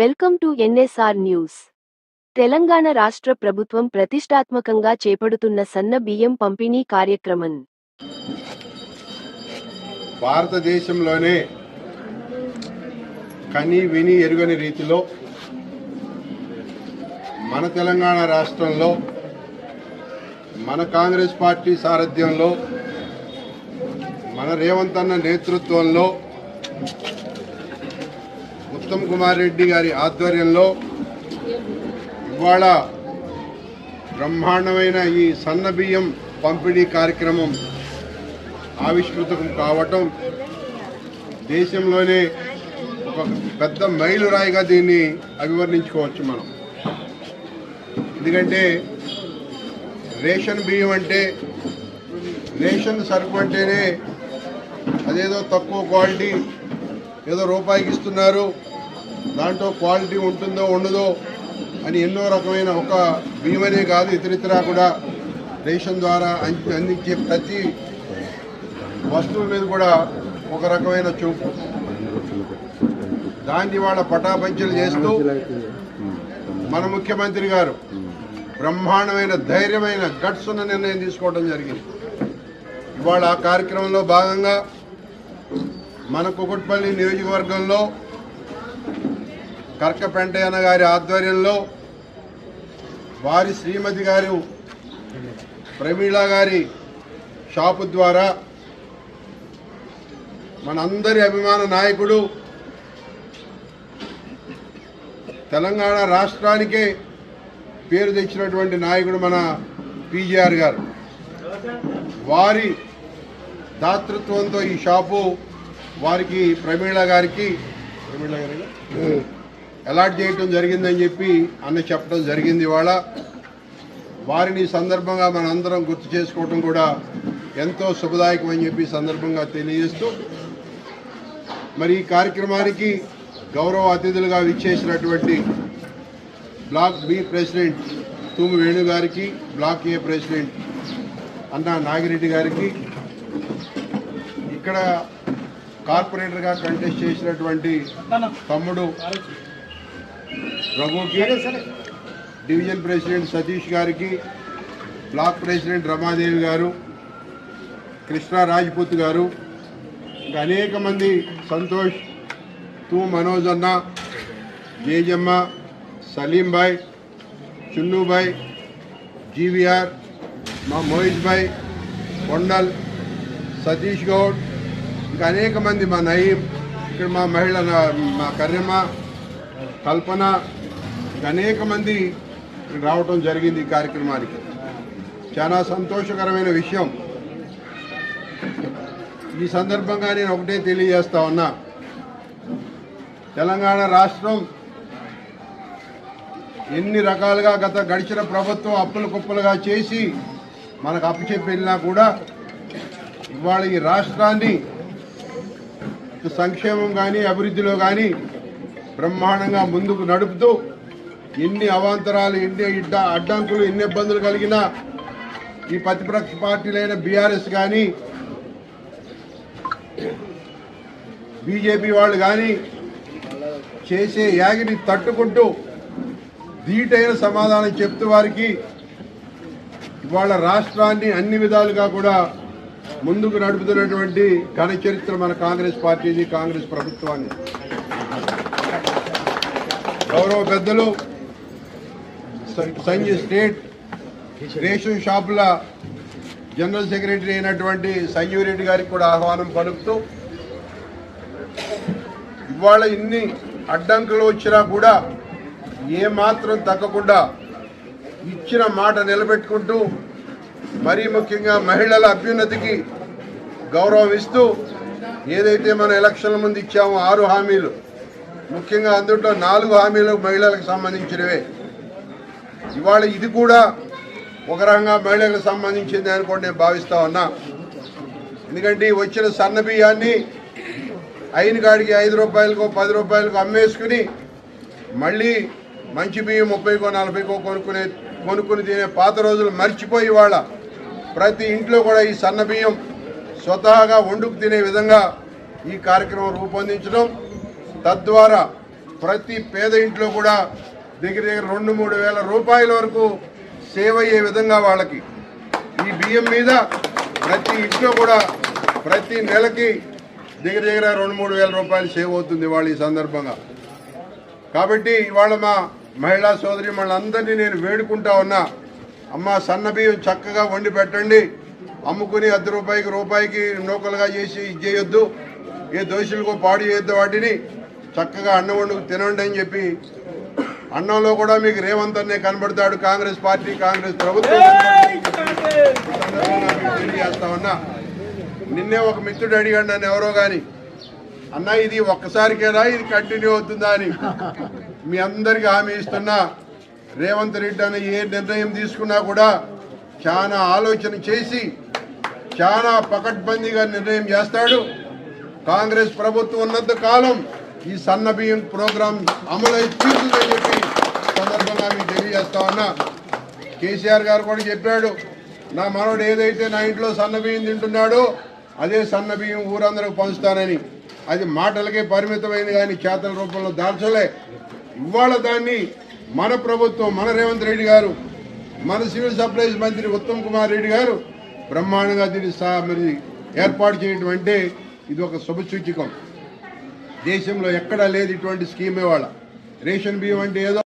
Welcome to NSR news. Telangana రాష్ట్ర ప్రభుత్వం ప్రతిష్టాత్మకంగా చేపడుతున్న సన్న బియ్యం పంపిణీ కార్యక్రమం. భారతదేశంలోనే కని విని ఎరుగని రీతిలో మన తెలంగాణ రాష్ట్రంలో మన కాంగ్రెస్ పార్టీ సారథ్యంలో మన రేవంత్ అన్న నేతృత్వంలో ఉత్తమ్ కుమార్ రెడ్డి గారి ఆధ్వర్యంలో ఇవాళ బ్రహ్మాండమైన ఈ సన్న బియ్యం పంపిణీ కార్యక్రమం ఆవిష్కృతం కావటం దేశంలోనే ఒక పెద్ద మైలురాయిగా దీన్ని అభివర్ణించుకోవచ్చు మనం. ఎందుకంటే రేషన్ బియ్యం అంటే రేషన్ సరుకు అంటేనే అదేదో తక్కువ క్వాలిటీ ఏదో రూపాయికి ఇస్తున్నారు. దాంట్లో క్వాలిటీ ఉంటుందో ఉండదో అని ఎన్నో రకమైన ఒక బియ్యమనే కాదు ఇతరితరా కూడా రేషన్ ద్వారా అంది- అందించే ప్రతి వస్తువుల మీద కూడా ఒక రకమైన చూపు. దాన్ని వాళ్ళ పటాపంచలు చేస్తూ మన ముఖ్యమంత్రి గారు బ్రహ్మాండమైన ధైర్యమైన గట్స్ ఉన్న నిర్ణయం తీసుకోవడం జరిగింది. ఇవాళ ఆ కార్యక్రమంలో భాగంగా మన కుకుట్పల్లి నియోజకవర్గంలో కర్కపెంటయ్యన్న గారి ఆధ్వర్యంలో వారి శ్రీమతి గారు ప్రమీళ గారి షాపు ద్వారా మనందరి అభిమాన నాయకుడు తెలంగాణ రాష్ట్రానికే పేరు తెచ్చినటువంటి నాయకుడు మన పీజీఆర్ గారు. వారి దాతృత్వంతో ఈ షాపు వారికి ప్రమీళ గారికి ప్రమీళ గారి అలాట్ చేయటం జరిగిందని చెప్పి అన్న చెప్పడం జరిగింది. ఇవాళ వారిని సందర్భంగా మనందరం గుర్తు చేసుకోవటం కూడా ఎంతో శుభదాయకం అని చెప్పి సందర్భంగా తెలియజేస్తూ మరి ఈ కార్యక్రమానికి గౌరవ అతిథులుగా విచ్చేసినటువంటి block B president Thumu Venu గారికి బ్లాక్ ఏ ప్రెసిడెంట్ అన్న నాగిరెడ్డి గారికి ఇక్కడ కార్పొరేటర్గా కంటెస్ట్ చేసినటువంటి తమ్ముడు రఘుకి డివిజన్ ప్రెసిడెంట్ సతీష్ గారికి బ్లాక్ ప్రెసిడెంట్ రమాదేవి గారు కృష్ణా రాజ్పూత్ గారు ఇంకా అనేక మంది సంతోష్ తూ మనోజ్ అన్న జేజమ్మ సలీం భాయ్ జీవీఆర్ మా మోహిత్ భాయ్ కొండల్ సతీష్ గౌడ్ ఇంకా అనేక మంది మా నయీం ఇక్కడ మా మహిళ మా కర్యమ్మ కల్పన అనేక మంది రావటం జరిగింది ఈ కార్యక్రమానికి. చాలా సంతోషకరమైన విషయం. ఈ సందర్భంగా నేను ఒకటే తెలియజేస్తా ఉన్నా. తెలంగాణ రాష్ట్రం ఎన్ని రకాలుగా గత గడిచిన ప్రభుత్వం అప్పులు కుప్పలుగా చేసి మనకు అప్పచెప్పి వెళ్ళినా కూడా ఇవాళ ఈ రాష్ట్రాన్ని సంక్షేమం కానీ అభివృద్ధిలో కానీ బ్రహ్మాండంగా ముందుకు నడుపుతూ ఎన్ని అవాంతరాలు ఎన్ని ఇడ్డ అడ్డంకులు ఎన్ని ఇబ్బందులు కలిగినా ఈ ప్రతిపక్ష పార్టీలైన బీఆర్ఎస్ కానీ బీజేపీ వాళ్ళు కానీ చేసే యాగిని తట్టుకుంటూ ధీటైన సమాధానం చెప్తూ వారికి ఇవాళ రాష్ట్రాన్ని అన్ని విధాలుగా కూడా ముందుకు నడుపుతున్నటువంటి ఘనచరిత్ర మన కాంగ్రెస్ పార్టీది కాంగ్రెస్ ప్రభుత్వాన్ని గౌరవ పెద్దలు స- సంజయ్ స్టేట్ రేషన్ షాపుల జనరల్ సెక్రటరీ అయినటువంటి సంజీవ్ రెడ్డి గారికి కూడా ఆహ్వానం పలుకుతూ ఇవాళ ఇన్ని అడ్డంకులు వచ్చినా కూడా ఏమాత్రం తగ్గకుండా ఇచ్చిన మాట నిలబెట్టుకుంటూ మరీ ముఖ్యంగా మహిళల అభ్యున్నతికి గౌరవం ఇస్తూ ఏదైతే మన ఎలక్షన్ల ముందు ఇచ్చామో ఆరు హామీలు ముఖ్యంగా అందులో నాలుగు హామీలు మహిళలకు సంబంధించినవే. ఇవాళ ఇది కూడా ఒక రకంగా మహిళలకు సంబంధించింది అనుకోండి నేను భావిస్తా ఉన్నా. ఎందుకంటే వచ్చిన సన్న బియ్యాన్ని అయిన కాడికి ఐదు రూపాయలకో పది రూపాయలకో అమ్మేసుకుని మళ్ళీ మంచి బియ్యం ముప్పైకో నలభైకో కొనుక్కునే కొనుక్కుని తినే పాత రోజులు మర్చిపోయి వాళ్ళ ప్రతి ఇంట్లో కూడా ఈ సన్న బియ్యం స్వతహాగా వండుకు తినే విధంగా ఈ కార్యక్రమం రూపొందించడం తద్వారా ప్రతి పేద ఇంట్లో కూడా దగ్గర దగ్గర రెండు మూడు వేల రూపాయల వరకు సేవ్ అయ్యే విధంగా వాళ్ళకి ఈ బియ్యం మీద ప్రతి ఇంట్లో కూడా ప్రతి నెలకి దగ్గర దగ్గర రెండు మూడు వేల రూపాయలు సేవ్ అవుతుంది వాళ్ళు ఈ సందర్భంగా. కాబట్టి ఇవాళ మా మహిళా సోదరి మనందరినీ నేను వేడుకుంటా ఉన్నా అమ్మ సన్న బియ్యం చక్కగా వండి పెట్టండి అమ్ముకుని అర్ధ రూపాయికి రూపాయికి నూకలుగా చేసి ఇచ్చేయొద్దు ఏ దోషులకు పాడు చేయొద్దు వాటిని చక్కగా అన్నం వండుకు తినండి అని చెప్పి అన్నంలో కూడా మీకు రేవంత్ అన్నే కనబడతాడు. కాంగ్రెస్ పార్టీ కాంగ్రెస్ ప్రభుత్వం. ఉన్నా నిన్నే ఒక మిత్రుడు అడిగాడు నన్ను ఎవరో కానీ అన్న ఇది ఒక్కసారికేనా ఇది కంటిన్యూ అవుతుందా? అని. మీ అందరికి హామీ ఇస్తున్నా రేవంత్ రెడ్డి అనే ఏ నిర్ణయం తీసుకున్నా కూడా చాలా ఆలోచన చేసి చాలా పకడ్బందీగా నిర్ణయం చేస్తాడు. కాంగ్రెస్ ప్రభుత్వం ఉన్నంత కాలం ఈ సన్న బియ్యం ప్రోగ్రాం అమలు తీరుతుందని తెలియజేస్తా ఉన్నా కేసీఆర్ గారు కూడా చెప్పాడు నా మనవడు ఏదైతే నా ఇంట్లో సన్నబియ్యం తింటున్నాడో అదే సన్న బియ్యం ఊరందరికి పంచుతానని. అది మాటలకే పరిమితమైంది కానీ చేతల రూపంలో దాల్చలే. ఇవాళ దాన్ని మన ప్రభుత్వం మన రేవంత్ రెడ్డి గారు మన సివిల్ సప్లైస్ మంత్రి ఉత్తమ్ కుమార్ రెడ్డి గారు బ్రహ్మాండంగా దీన్ని మరి ఏర్పాటు చేయటం అంటే ఇది ఒక శుభసూచికం దేశంలో ఎక్కడా లేదు ఇటువంటి స్కీమ్ ఇవాళ రేషన్ బియ్యం అంటే ఏదో